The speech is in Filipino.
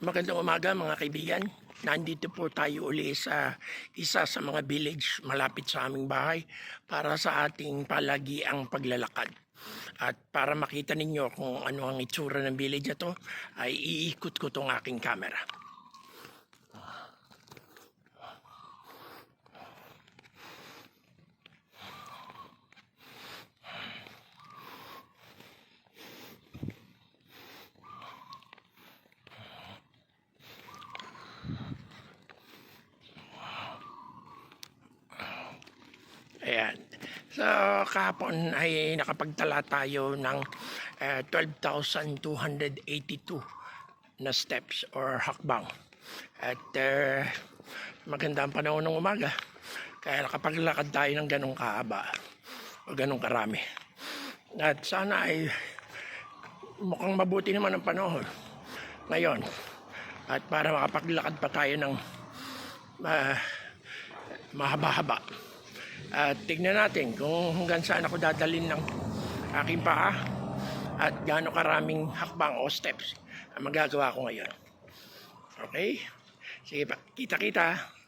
Magandang umaga mga kaibigan. Nandito po tayo uli sa isa sa mga village malapit sa aming bahay para sa ating palagiang paglalakad. At para makita ninyo kung ano ang itsura ng village na to, ay iikot ko tong aking camera. So, kahapon ay nakapagtala tayo ng eh, 12,282 na steps or hakbang. At eh, maganda ang panahon ng umaga. Kaya nakapaglakad tayo ng ganong kahaba o ganong karami. At sana ay mukhang mabuti naman ang panahon ngayon. At para makapaglakad pa tayo ng ah, mahaba-haba. At tignan natin kung hanggang saan ako dadalin ng aking paa at gaano karaming hakbang o steps ang magagawa ko ngayon. Okay? Sige pa, kita-kita.